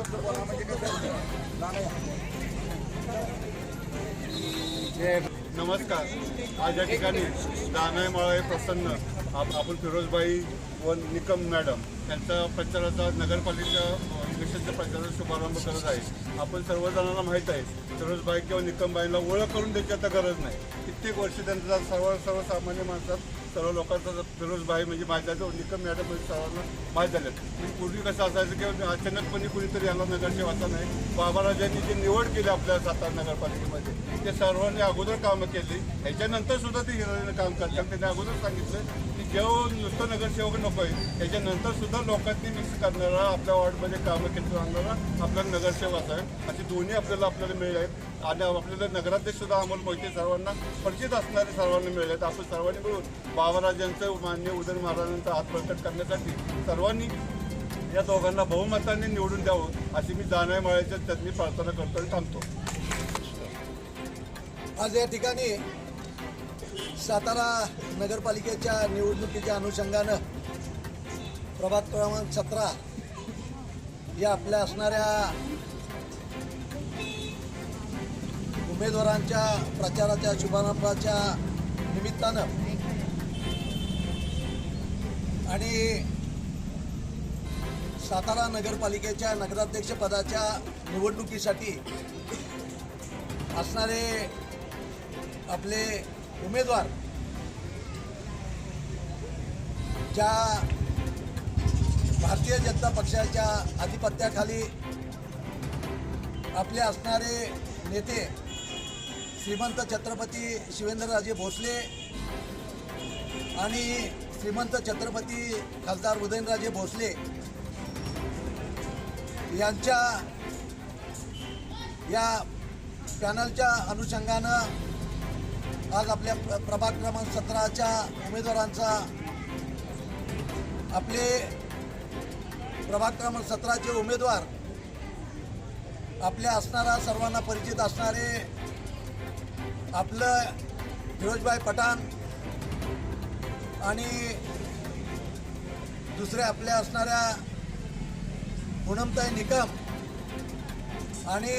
शब्द बोला म्हणजे नमस्कार. आज या ठिकाणी दानय मळाय प्रसन्न आप आपण फिरोजबाई व निकम मॅडम यांचा प्रचाराचा नगरपालिका इलेक्शनच्या प्रचाराचा शुभारंभ करत आहे. आपण सर्वजणांना माहीत आहे फिरोजबाई किंवा निकमबाईला ओळख करून द्यायची आता गरज नाही. कित्येक वर्ष त्यांचा सर्व सर्वसामान्य माणसात सर्व लोकांचा फिरोजबाई म्हणजे माझ्या जो निकम मॅडम म्हणजे सर्वांना माहीत झालं. म्हणजे पूर्वी कसं असायचं की अचानकपणे कुणीतरी याला नगरसेवाचा नाही बाबाराजांनी जी निवड केली आपल्या सातारा नगरपालिकेमध्ये ते सर्वांनी अगोदर कामं केली. ह्याच्यानंतर सुद्धा ते हिरोईनं काम करतात. त्यांनी अगोदर सांगितलं की जेव्हा नुसतं नगरसेवक नको आहे. त्याच्यानंतर सुद्धा लोकांनी मिक्स करणारा आपल्या वॉर्डमध्ये कामं केली आणणारा आपला नगरसेवक आहे. असे दोन्ही आपल्याला आपल्याला मिळले आहेत. आणि आपल्याला नगराध्यक्ष सुद्धा अमोल मोहिते सर्वांना परिचित असणारे सर्वांना मिळले आहेत. आपण सर्वांनी मिळून बाबाराजांचं मान्य उदय महाराजांचा हात प्रकट करण्यासाठी सर्वांनी या दोघांना बहुमताने निवडून द्यावं अशी मी जाण्या मळ्याच्या त्यांनी प्रार्थना करतो आणि थांबतो. आज या ठिकाणी सातारा नगरपालिकेच्या निवडणुकीच्या अनुषंगानं प्रभात क्रमांक सतरा या आपल्या असणाऱ्या उमेदवारांच्या प्रचाराच्या शुभारंभाच्या निमित्तानं आणि सातारा नगरपालिकेच्या नगराध्यक्षपदाच्या निवडणुकीसाठी असणारे आपले उमेदवार ज्या भारतीय जनता पक्षाच्या आधिपत्याखाली आपले असणारे नेते श्रीमंत छत्रपती शिवेंद्रराजे भोसले आणि श्रीमंत छत्रपती खासदार उदयनराजे भोसले यांच्या या पॅनलच्या अनुषंगानं आज आपल्या प्र प्रभाग क्रमांक सतराच्या उमेदवारांचा आपले प्रभाग क्रमांक सतराचे उमेदवार आपल्या असणारा सर्वांना परिचित असणारे आपलं फिरोजभाई पठाण आणि दुसरे आपल्या असणाऱ्या पूनमताई निकम आणि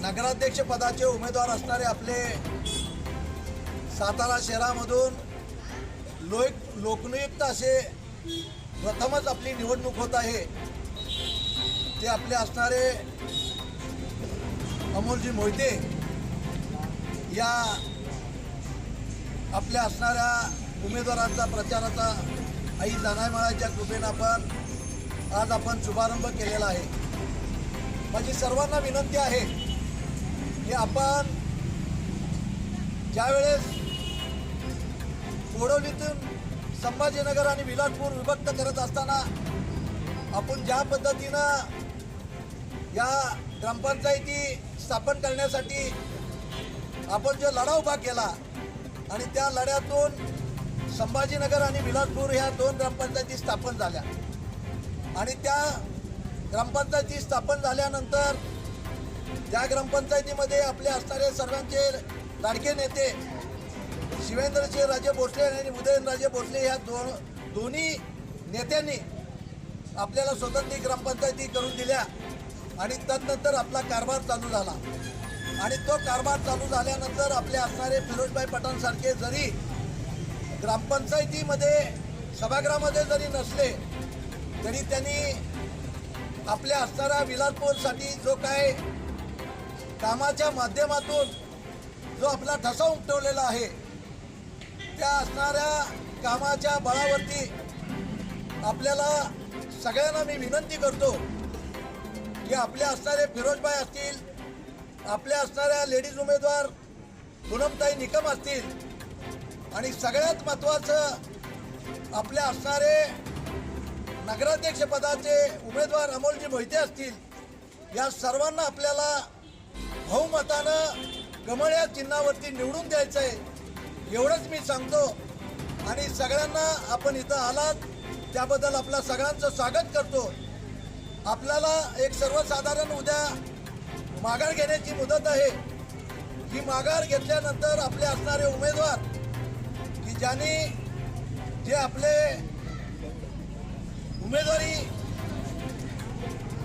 नगराध्यक्षपदाचे उमेदवार असणारे आपले सातारा शहरामधून लोक लोकनियुक्त असे प्रथमच आपली निवडणूक होत आहे. ते आपले असणारे अमोलजी मोहिते या आपल्या असणाऱ्या उमेदवारांचा प्रचाराचा आई जानायमाळाच्या कृपेनं आपण आज आपण शुभारंभ केलेला आहे. माझी सर्वांना विनंती आहे की आपण ज्यावेळेस घोडवलीतून संभाजीनगर आणि विलासपूर विभक्त करत असताना आपण ज्या पद्धतीनं या ग्रामपंचायती स्थापन करण्यासाठी आपण जो लढा उभा केला आणि त्या लढ्यातून संभाजीनगर आणि विलासपूर ह्या दोन ग्रामपंचायती स्थापन झाल्या. आणि त्या ग्रामपंचायती स्थापन झाल्यानंतर त्या ग्रामपंचायतीमध्ये आपले असणारे सर्वांचे लाडके नेते शिवेंद्रचे राजे भोसले आणि उदयनराजे भोसले ह्या दोन दोन्ही नेत्यांनी आपल्याला स्वतंत्र ग्रामपंचायती करून दिल्या आणि तदनंतर आपला कारभार चालू झाला. आणि तो कारभार चालू झाल्यानंतर आपले असणारे फिरोजभाई पठाणसारखे जरी ग्रामपंचायतीमध्ये सभागृहामध्ये जरी नसले तरी त्यांनी आपल्या असणाऱ्या विलासपूरसाठी जो काय कामाच्या माध्यमातून जो आपला ठसा उमटवलेला आहे त्या असणाऱ्या कामाच्या बळावरती आपल्याला सगळ्यांना मी विनंती करतो की आपले असणारे फिरोजबाई असतील आपल्या असणाऱ्या लेडीज उमेदवार पूनमताई निकम असतील आणि सगळ्यात महत्त्वाचं आपले असणारे नगराध्यक्षपदाचे उमेदवार अमोलजी मोहिते असतील या सर्वांना आपल्याला बहुमतानं कमळ या चिन्हावरती निवडून द्यायचं आहे एवढंच मी सांगतो. आणि सगळ्यांना आपण इथं आलात त्याबद्दल आपला सगळ्यांचं स्वागत करतो. आपल्याला एक सर्वसाधारण उद्या माघार घेण्याची मुदत आहे. ही माघार घेतल्यानंतर आपले असणारे उमेदवार की ज्यांनी जे आपले उमेदवारी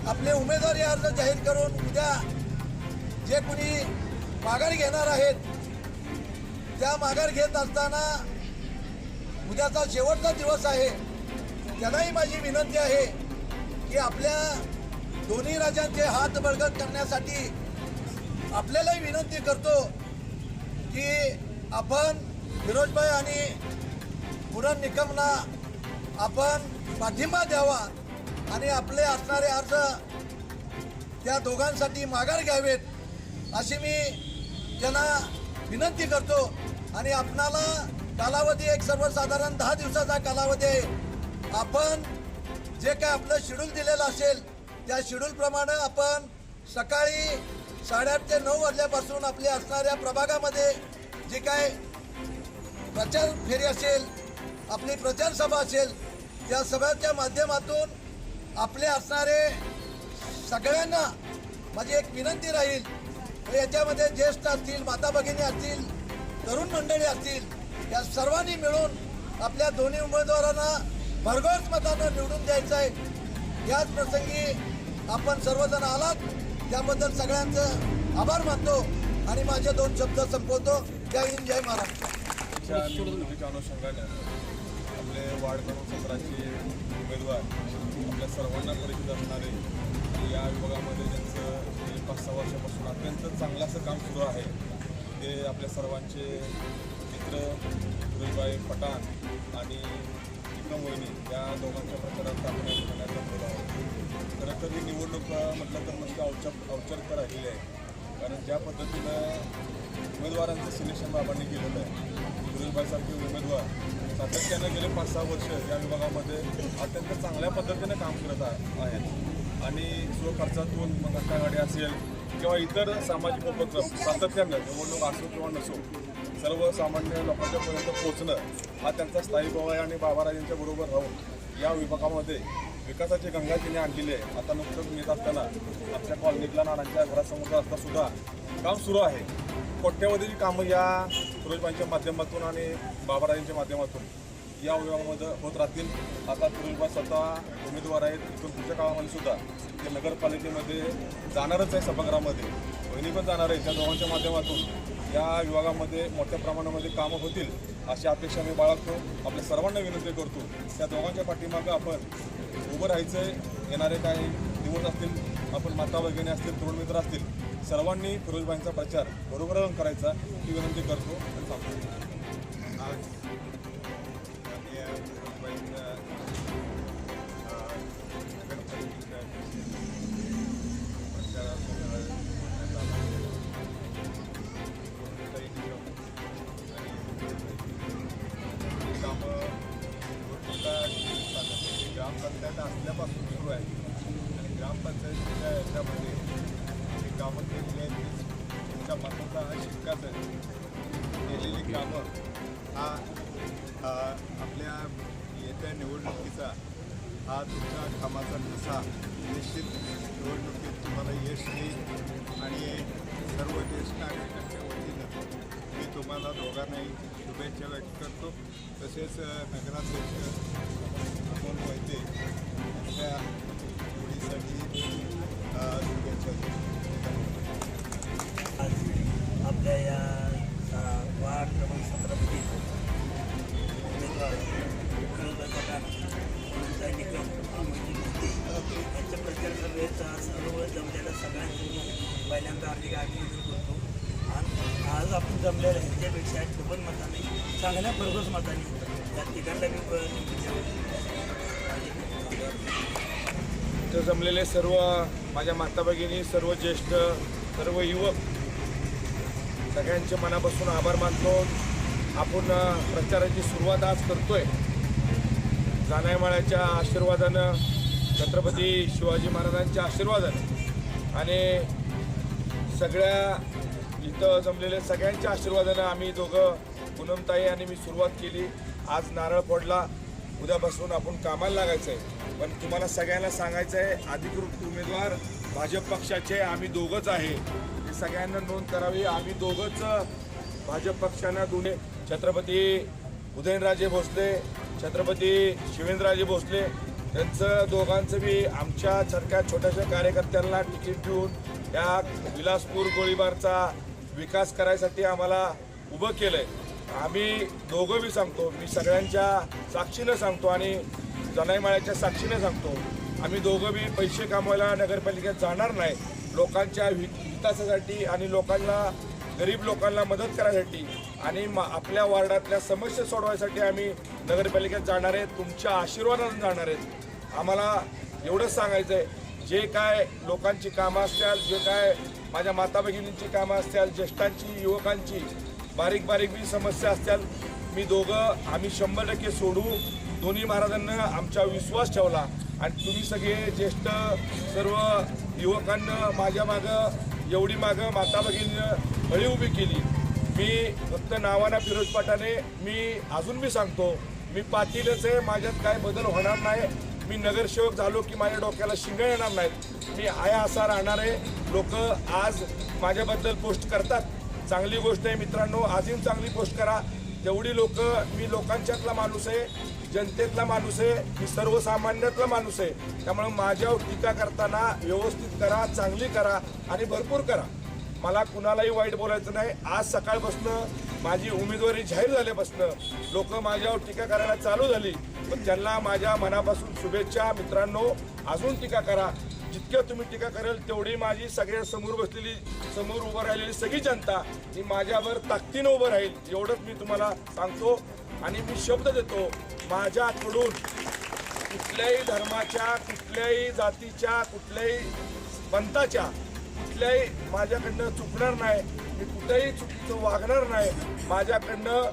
आपले उमेदवारी अर्ज जाहीर करून उद्या जे कुणी माघार घेणार आहेत त्या माघार घेत असताना उद्याचा शेवटचा दिवस आहे. त्यांनाही माझी विनंती आहे की आपल्या दोन्ही राज्यांचे हात बळकट करण्यासाठी आपल्यालाही विनंती करतो की आपण फिरोजभाई आणि पुरण निकमना आपण पाठिंबा द्यावा आणि आपले असणारे अर्ज त्या दोघांसाठी माघार घ्यावेत अशी मी त्यांना विनंती करतो आणि आपणाला कालावधी एक सर्वसाधारण दहा दिवसाचा कालावधी आहे. आपण जे काय आपलं शेड्यूल दिलेलं असेल त्या शेड्यूलप्रमाणे आपण सकाळी साडेआठ ते नऊ वाजल्यापासून आपल्या असणाऱ्या प्रभागामध्ये जे काय प्रचार फेरी असेल आपली प्रचार सभा असेल त्या सभेच्या माध्यमातून आपले असणारे सगळ्यांना माझी एक विनंती राहील याच्यामध्ये ज्येष्ठ असतील माता भगिनी असतील तरुण मंडळी असतील या सर्वांनी मिळून आपल्या दोन्ही उमेदवारांना भरघोस मतानं निवडून द्यायचं आहे. याच प्रसंगी आपण सर्वजण आलात. त्याबद्दल सगळ्यांचं आभार मानतो आणि माझे दोन शब्द संपवतो. जय हिंद जय महाराष्ट्र. निवडणुकीच्या अनुषंगाने आपले वार्ड क्रमांक सतराचे उमेदवार आपल्या सर्वांना परिचित असणारे या विभागामध्ये ज्यांचं गेली पाच सहा वर्षापासून अत्यंत चांगलं असं काम सुरू आहे. ते आपल्या सर्वांचे मित्र सुरेशभाई पठाण आणि विक्रम मोहिनी या दोघांच्या प्रचारात आपण या ठिकाणी जमलेलो आहोत. खरं तर ही निवडणूक म्हटलं तर म्हणजे औचक औचक राहिलेली आहे. कारण ज्या पद्धतीनं उमेदवारांचं सिलेक्शन बाबांनी केलेलं आहे सुरेशभाईसारखे उमेदवार सातत्यानं गेले पाच सहा वर्ष या विभागामध्ये अत्यंत चांगल्या पद्धतीने काम करत आ- आहेत. आणि स्वखर्चातून मग गाडी असेल किंवा इतर सामाजिक उपक्रम सातत्यानं निवडणूक असो किंवा नसो सर्वसामान्य लोकांच्यापर्यंत पोहोचणं हा त्यांचा स्थायी भाव आहे आणि बाबाराजांच्या बरोबर राहून या विभागामध्ये विकासाची गंगा तिने आणलेली आहे. आता नुकतंच मिळत येत असताना आमच्या कॉलनीतला नानांच्या घरासमोर असता सुद्धा काम सुरू आहे. कोट्यवधीची कामं या फिरोजबाईंच्या माध्यमातून आणि बाबाराजांच्या माध्यमातून. या विभागामध्ये होत राहतील. आता फिरोजबाई स्वतः उमेदवार आहेत. इथून पुढच्या काळामध्ये सुद्धा ते नगरपालिकेमध्ये जाणारच आहे सभागृहामध्ये. बहिणी पण जाणार आहे त्या दोघांच्या माध्यमातून या विभागामध्ये मोठ्या प्रमाणामध्ये कामं होतील अशी अपेक्षा मी बाळगतो. आपल्या सर्वांना विनंती करतो. त्या दोघांच्या पाठीमागं आपण उभं राहायचं आहे येणारे काही दिवस असतील आपण माता भगिनी असतील तरुण मित्र असतील सर्वांनी फिरोजबाईंचा प्रचार बरोबर करायचा ही विनंती करतो आणि सांगतो जमलेले सर्व माझ्या माता भगिनी सर्व ज्येष्ठ सर्व युवक सगळ्यांचे मनापासून आभार मानतो. आपण प्रचाराची सुरुवात आज करतोय. जानायमाळ्याच्या आशीर्वादानं छत्रपती शिवाजी महाराजांच्या आशीर्वादानं आणि सगळ्या इथं जमलेल्या सगळ्यांच्या आशीर्वादानं आम्ही दोघं पूनमताई आणि मी सुरुवात केली. आज नारळ फोडला. उद्यापासून आपण कामाला लागायचं आहे. पण तुम्हाला सगळ्यांना सांगायचं आहे अधिकृत उमेदवार भाजप पक्षाचे आम्ही दोघंच आहे. हे सगळ्यांना नोंद करावी. आम्ही दोघंच भाजप पक्षानं दोन्ही. छत्रपती उदयनराजे भोसले छत्रपती शिवेंद्रराजे भोसले त्यांचं दोघांचं बी आमच्या सारख्या छोट्याशा कार्यकर्त्यांना तिकीट देऊन या विलासपूर गोळीबारचा विकास करायसाठी आम्हाला उभं केलं आहे आम्ही दोघं बी सांगतो मी सगळ्यांच्या साक्षीनं सांगतो आणि जनाईमाळ्याच्या साक्षीनं सांगतो. आम्ही दोघं बी पैसे कमवायला नगरपालिकेत जाणार नाही. लोकांच्या हि हितासाठी आणि लोकांना गरीब लोकांना मदत करायसाठी आणि मा आपल्या वार्डातल्या समस्या सोडवायसाठी आम्ही नगरपालिकेत जाणार आहेत तुमच्या आशीर्वादानं जाणार आहेत आम्हाला एवढंच सांगायचं आहे जे काय लोकांची कामं असतील जे काय माझ्या माता भगिनींची कामं असतील ज्येष्ठांची युवकांची बारीक बारीक बी समस्या असतील मी दोघं आम्ही शंभर टक्के सोडू. दोन्ही महाराजांना आमचा विश्वास ठेवला. आणि तुम्ही सगळे ज्येष्ठ सर्व युवकांना माझ्या मागं एवढी मागं माता भगिनीनं हळी उभी केली. मी फक्त नावाना फिरोज पाटाने मी अजून बी सांगतो मी पाटीलच आहे माझ्यात काय बदल होणार नाही. मी नगरसेवक झालो की माझ्या डोक्याला शिंग येणार नाहीत. मी आया असा राहणार आहे. लोक आज माझ्याबद्दल पोस्ट करतात. चांगली गोष्ट आहे मित्रांनो अजून चांगली पोस्ट करा. तेवढी लोक मी लोकांच्यातला माणूस आहे जनतेतला माणूस आहे मी सर्वसामान्यातला माणूस आहे. त्यामुळे माझ्यावर टीका करताना व्यवस्थित करा चांगली करा आणि भरपूर करा. मला कुणालाही वाईट बोलायचं नाही. आज सकाळपासून माझी उमेदवारी जाहीर झाल्यापासून लोक माझ्यावर टीका करायला चालू झाली. पण त्यांना माझ्या मनापासून शुभेच्छा. मित्रांनो अजून टीका करा. जितक्या तुम्ही टीका कराल तेवढी माझी सगळ्या समोर बसलेली समोर उभं राहिलेली सगळी जनता ही माझ्यावर ताकदीनं उभं राहील एवढंच मी तुम्हाला सांगतो आणि मी शब्द देतो माझ्याकडून कुठल्याही धर्माच्या कुठल्याही जातीच्या कुठल्याही पंथाच्या कुठल्याही माझ्याकडनं चुकणार नाही मी कुठल्याही चुकीचं वागणार नाही माझ्याकडनं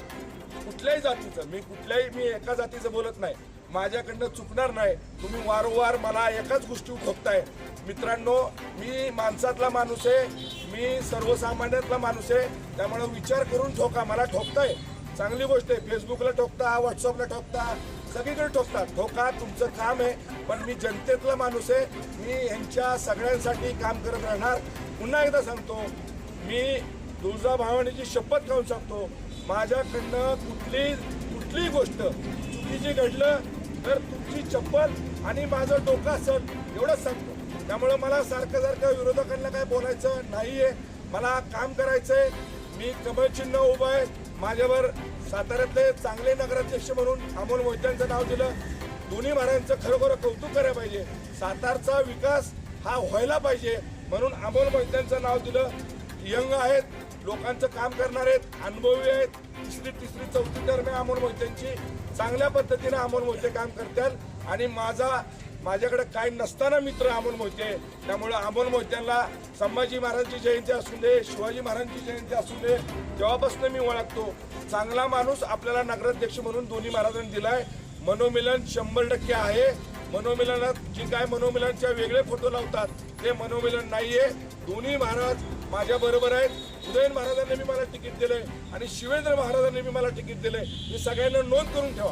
कुठल्याही जातीचं मी कुठल्याही मी एका जातीचं बोलत नाही. माझ्याकडनं चुकणार नाही. तुम्ही वारंवार मला एकाच गोष्टी ठोकताय. मित्रांनो मी माणसातला माणूस आहे. मी सर्वसामान्यातला माणूस आहे. त्यामुळे विचार करून ठोका. मला ठोकताय. चांगली गोष्ट आहे. फेसबुकला ठोकता व्हॉट्सअपला ठोकता सगळीकडे ठोकता. ठोका तुमचं काम आहे. पण मी जनतेतला माणूस आहे. मी यांच्या सगळ्यांसाठी काम करत राहणार. पुन्हा एकदा सांगतो मी दुर्जा भावानीची शपथ खाऊन सांगतो माझ्याकडनं कुठली कुठलीही गोष्ट चुकीची घडलं तर तुमची चप्पल आणि माझं डोकं सण एवढंच सांगतो. त्यामुळं मला सारखं सारखं विरोधकांना काय बोलायचं नाहीये. मला काम करायचंय. मी कमळ चिन्ह उभं आहे. माझ्यावर साताऱ्यातले चांगले नगराध्यक्ष म्हणून अमोल मोहित्यांचं नाव दिलं. दोन्ही महाराजांचं खरोखर कौतुक करायला पाहिजे. सातारचा विकास हा व्हायला पाहिजे म्हणून अमोल मोहित्यांचं नाव दिलं. यंग आहेत. लोकांचं काम करणार आहेत अनुभवी आहेत. तिसरी तिसरी चौथी दरम्यान अमोल मोहित्यांची चांगल्या पद्धतीने अमोल मोहिते काम करतात आणि माझा माझ्याकडे काय नसताना मित्र अमोल मोहिते. आहे. त्यामुळं अमोल मोहित्यांना संभाजी महाराजांची जयंती असू दे शिवाजी महाराजांची जयंती असू दे तेव्हापासून मी ओळखतो चांगला माणूस आपल्याला नगराध्यक्ष म्हणून दोन्ही महाराजांनी दिलाय. मनोमिलन शंभर टक्के आहे. मनोमिलनात जी काय मनोमिलनच्या वेगळे फोटो लावतात ते मनोमिलन नाहीये. दोन्ही महाराज माझ्या बरोबर आहेत. उदयन महाराजांनी मी मला तिकीट दिलंय आणि शिवेंद्र महाराजांनी मी मला तिकीट दिलंय. ही सगळ्यांना नोंद करून ठेवा.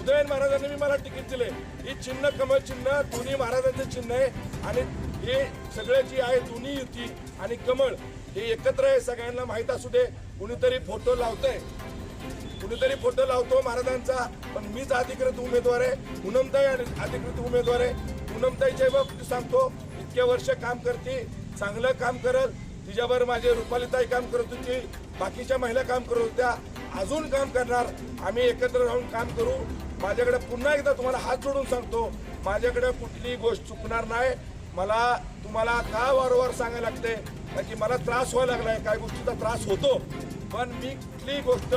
उदयन महाराजांनी मी मला तिकीट दिले ही चिन्ह कमळ चिन्ह दोन्ही महाराजांचे चिन्ह आहे. आणि हे सगळे जी आहे दोन्ही युती आणि कमळ हे एकत्र आहे सगळ्यांना माहीत असू दे. कुणीतरी फोटो लावतंय. कुणीतरी फोटो लावतो महाराजांचा. पण मीच अधिकृत उमेदवार आहे. पूनमताई आणि अधिकृत उमेदवार आहे. पूनमताईच्या बाबतीत सांगतो इतके वर्ष काम करते चांगलं काम करल. तिच्यावर माझे रुपालीताई काम करत होती बाकीच्या महिला काम करत होत्या अजून काम करणार. आम्ही एकत्र राहून काम करू. माझ्याकडे पुन्हा एकदा तुम्हाला हात जोडून सांगतो माझ्याकडे कुठलीही गोष्ट चुकणार नाही. मला तुम्हाला का वारंवार सांगायला लागते? कारण की मला त्रास व्हायला लागलाय काय गोष्टीचा त्रास होतो. पण मी कुठलीही गोष्ट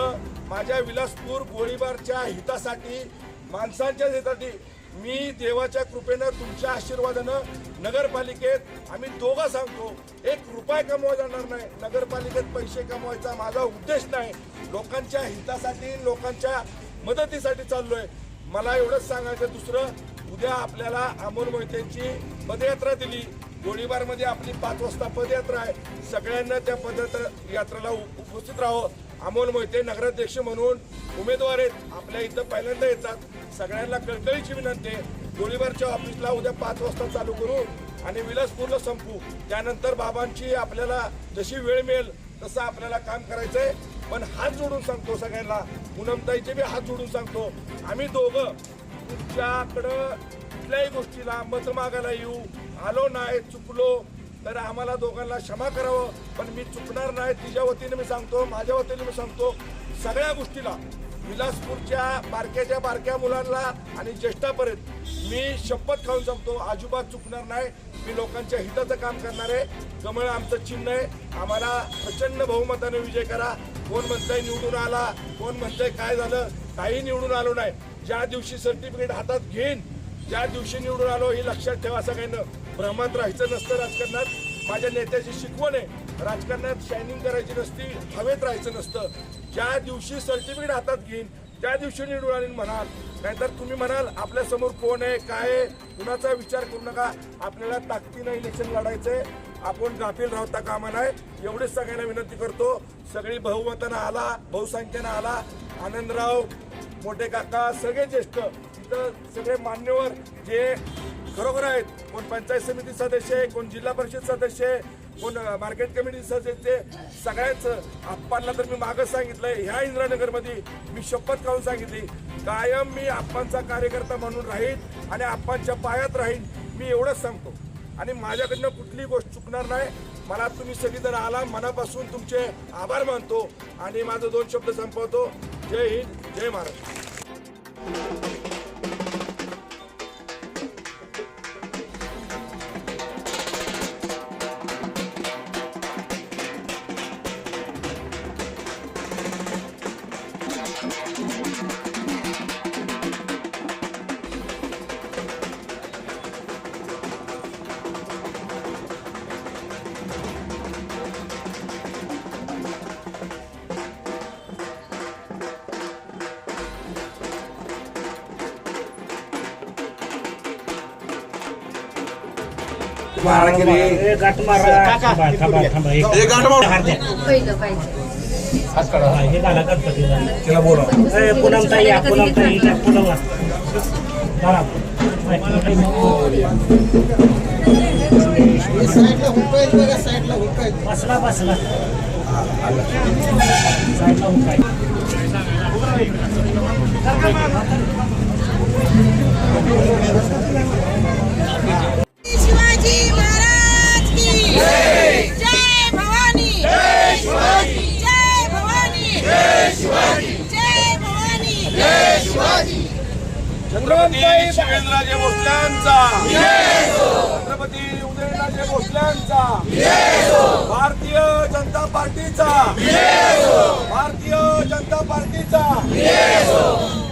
माझ्या विलासपूर गोळीबारच्या हितासाठी माणसांच्याच हितासाठी मी देवाच्या कृपेनं तुमच्या आशीर्वादानं नगरपालिकेत आम्ही दोघं सांगतो एक रुपये कमवा जाणार नाही. नगरपालिकेत पैसे कमवायचा माझा उद्देश नाही. लोकांच्या हितासाठी लोकांच्या मदतीसाठी चाललोय. मला एवढंच सांगायचं दुसरं उद्या आपल्याला अमोल मोहितेंची पदयात्रा दिली. गोळीबारमध्ये आपली पाच वाजता पदयात्रा आहे. सगळ्यांना त्या पदयात्रा यात्रेला उप- उपस्थित राहावं. अमोल मोहिते नगराध्यक्ष म्हणून उमेदवार आहेत. आपल्या इथं पहिल्यांदा येतात. सगळ्यांना कळकळीची विनंती आहे. गोळीबारच्या ऑफिसला उद्या पाच वाजता चालू करू आणि विलासपूरला संपू. त्यानंतर बाबांची आपल्याला जशी वेळ मिळेल तसं आपल्याला काम करायचं आहे पण हात जोडून सांगतो सगळ्यांना. पूनमताईचे बी हात जोडून सांगतो. आम्ही दोघं तुमच्याकडं कुठल्याही गोष्टीला मत मागायला येऊ. आलो नाही चुकलो. तर आम्हाला दोघांना क्षमा करावं पण मी चुकणार नाही. तिच्या वतीने मी सांगतो माझ्या वतीने मी सांगतो सगळ्या गोष्टीला विलासपूरच्या बारक्याच्या बारक्या मुलांना आणि ज्येष्ठापर्यंत मी शपथ खाऊन सांगतो अजिबात चुकणार नाही. मी लोकांच्या हिताचं काम करणार आहे. कमळ आमचं चिन्ह आहे. आम्हाला प्रचंड बहुमताने विजय करा. कोण म्हणतंय निवडून आला कोण म्हणतंय काय झालं काही निवडून आलो नाही. ज्या दिवशी सर्टिफिकेट हातात घेईन ज्या दिवशी निवडून आलो हे लक्षात ठेवा सगळ्यांना. भ्रमात राहायचं नसतं राजकारणात. माझ्या नेत्याची शिकवण आहे. राजकारणात शायनिंग करायची नसती हवेत राहायचं नसतं. ज्या दिवशी सर्टिफिकेट हातात घेईन त्या दिवशी निवडून आणीन म्हणाल. नाहीतर तुम्ही म्हणाल आपल्यासमोर कोण आहे? काय आहे? कुणाचा विचार करू नका. आपल्याला ताकदीनं इलेक्शन लढायचंय. आपण गाफील राहता कामा नाही एवढीच सगळ्यांना विनंती करतो. सगळी बहुमतानं आला बहुसंख्येनं आला. आनंदराव मोठे काका सगळे ज्येष्ठ इथं सगळे मान्यवर जे खरोखर आहेत. कोण पंचायत समिती सदस्य आहे कोण जिल्हा परिषद सदस्य आहे कोण मार्केट कमिटी सदस्य आहे. सगळ्यांचं आप्पांना तर मी मागं सांगितलंय. ह्या इंदिरानगरमध्ये मी शपथ खाऊन सांगितली. कायम मी आप्पांचा कार्यकर्ता म्हणून राहीन आणि आप्पांच्या पायात राहीन मी एवढंच सांगतो. आणि माझ्याकडनं कुठलीही गोष्ट चुकणार नाही. मला तुम्ही सगळीजण आला मनापासून तुमचे आभार मानतो आणि माझं दोन शब्द संपवतो. जय हिंद जय महाराष्ट्र. गाठ मारा. थांबा थांबा थांबा एक पहिलं पाहिजे. हा, हे घाला गणपतीला तिला बोला. पुनम ताई या पुनम ताई. बसला बसला. साईडला. पार्टीचा भारतीय जनता पार्टीचा